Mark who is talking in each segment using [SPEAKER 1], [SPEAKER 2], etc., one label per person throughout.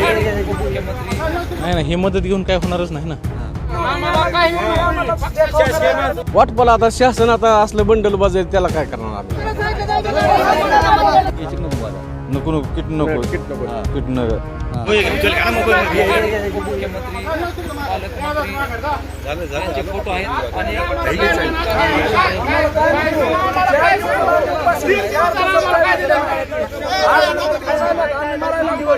[SPEAKER 1] नाही नाही ही मदत घेऊन काय होणारच नाही ना.
[SPEAKER 2] वाटपाला आता शासन आता असलं बंडल बाजाय त्याला काय करणार आम्ही?
[SPEAKER 1] नको नको किट नको. किट नको. किट नको.
[SPEAKER 3] फोटो आहेत आणि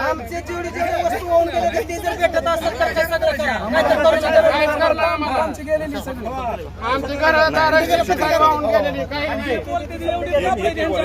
[SPEAKER 4] आमचे जेवढे जेवढे वस्तू गेले ते जर भेटत तर. आमची गेलेली सगळी. बोलते ती एवढी बापरे त्यांच्या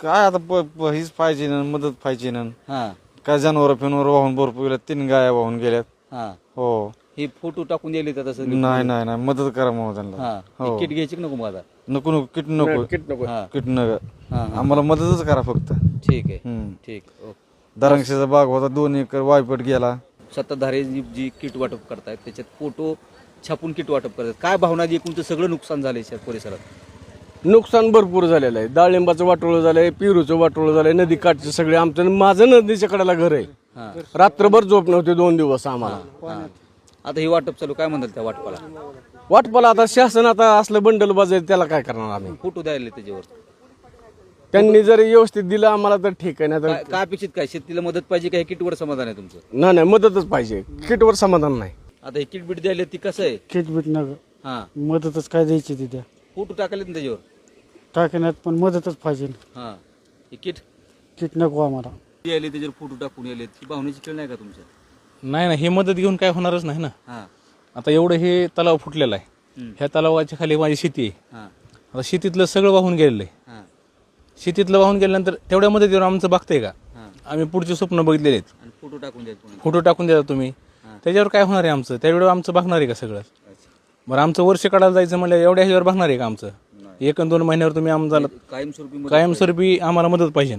[SPEAKER 1] काय आता प- प- हीच पाहिजे ना मदत पाहिजे ना.
[SPEAKER 3] हा.
[SPEAKER 1] काय जनावर फिनवर वाहून भरपूर गेल्यात तीन गाया वाहून गेल्यात.
[SPEAKER 3] हा.
[SPEAKER 1] हो.
[SPEAKER 3] हे फोटो टाकून दिले तर तसं
[SPEAKER 1] नाही नाही नाही. मदत करा मग त्यांना.
[SPEAKER 3] हा.
[SPEAKER 1] हो.
[SPEAKER 3] किट घ्यायची की नको मग आता?
[SPEAKER 1] नको नको. किट नको.
[SPEAKER 2] किट नको.
[SPEAKER 3] हा.
[SPEAKER 1] किट नको.
[SPEAKER 3] हा.
[SPEAKER 1] आम्हाला मदतच करा फक्त.
[SPEAKER 3] ठीक आहे.
[SPEAKER 1] हम्म.
[SPEAKER 3] ठीक ओके.
[SPEAKER 1] दरांक्षाचा बाग होता दोन एकर वायपट गेला.
[SPEAKER 3] सत्ताधारी जी जी किट वाटप करतायत त्याच्यात फोटो छापून किट वाटप करतात. काय भावना जी एकूणचं सगळं नुकसान झालंय शहर परिसरात
[SPEAKER 2] नुकसान भरपूर झालेलं आहे. डाळिंबाचं वाटोळं झालंय पिरूचं वाटोळं झालंय नदी काठचं सगळे आमचं माझं नदीच्या कडेला घर आहे. रात्रभर झोप नव्हते दोन दिवस आम्हाला.
[SPEAKER 3] हा. आता हे वाटप चालू काय म्हणतात त्या वाटपाला?
[SPEAKER 2] वाटपाला आता शासन आता असलं बंडल बाजाय त्याला काय करणार आम्ही?
[SPEAKER 3] फोटो द्यायला त्याच्यावर.
[SPEAKER 2] त्यांनी जर व्यवस्थित दिलं आम्हाला तर ठीक आहे नाही तर
[SPEAKER 3] काय काय अपेक्षित काय? शेतीला मदत पाहिजे का? हे किटवर समाधान आहे तुमचं?
[SPEAKER 2] नाही नाही मदतच पाहिजे. किटवर समाधान नाही.
[SPEAKER 3] आता हे किट बिट द्यायला ती कसं आहे?
[SPEAKER 5] किट बीट नग
[SPEAKER 3] हा.
[SPEAKER 5] मदतच काय द्यायची तिथे?
[SPEAKER 3] फोटो टाकले ना त्याच्यावर?
[SPEAKER 5] टाकण्यात पण मदतच पाहिजे.
[SPEAKER 3] हा. हे किट?
[SPEAKER 5] किट नको आम्हाला.
[SPEAKER 3] यायले त्याच्यावर फोटो टाकून ही भावनेची खेळ नाही का तुमच्या?
[SPEAKER 1] नाही नाही ही मदत घेऊन काय होणारच नाही ना.
[SPEAKER 3] हा.
[SPEAKER 1] आता एवढं हे तलाव फुटलेला आहे.
[SPEAKER 3] हम्म.
[SPEAKER 1] ह्या तलावाच्या खाली माझी शेती आहे.
[SPEAKER 3] हा.
[SPEAKER 1] आता शेतीतलं सगळं वाहून गेलेलं आहे.
[SPEAKER 3] हा.
[SPEAKER 1] शेतीतलं वाहून गेल्यानंतर तेवढ्या मदतीवर आमचं बघताय का?
[SPEAKER 3] हा.
[SPEAKER 1] आम्ही पुढचे स्वप्न बघितलेले आहेत.
[SPEAKER 3] आणि फोटो टाकून द्यायचे.
[SPEAKER 1] फोटो टाकून द्या तुम्ही. त्याच्यावर काय होणार आहे आमचं? त्यावेळेवर आमचं बघणार आहे का सगळं? बरं आमचं वर्ष काढायला जायचं म्हणलं एवढ्या ह्याच्यावर बघणार आहे का आमचं? एक दोन महिन्यावर तुम्ही आम्हाला
[SPEAKER 3] कायमस्वरूपी
[SPEAKER 1] कायमस्वरूपी आम्हाला मदत पाहिजे.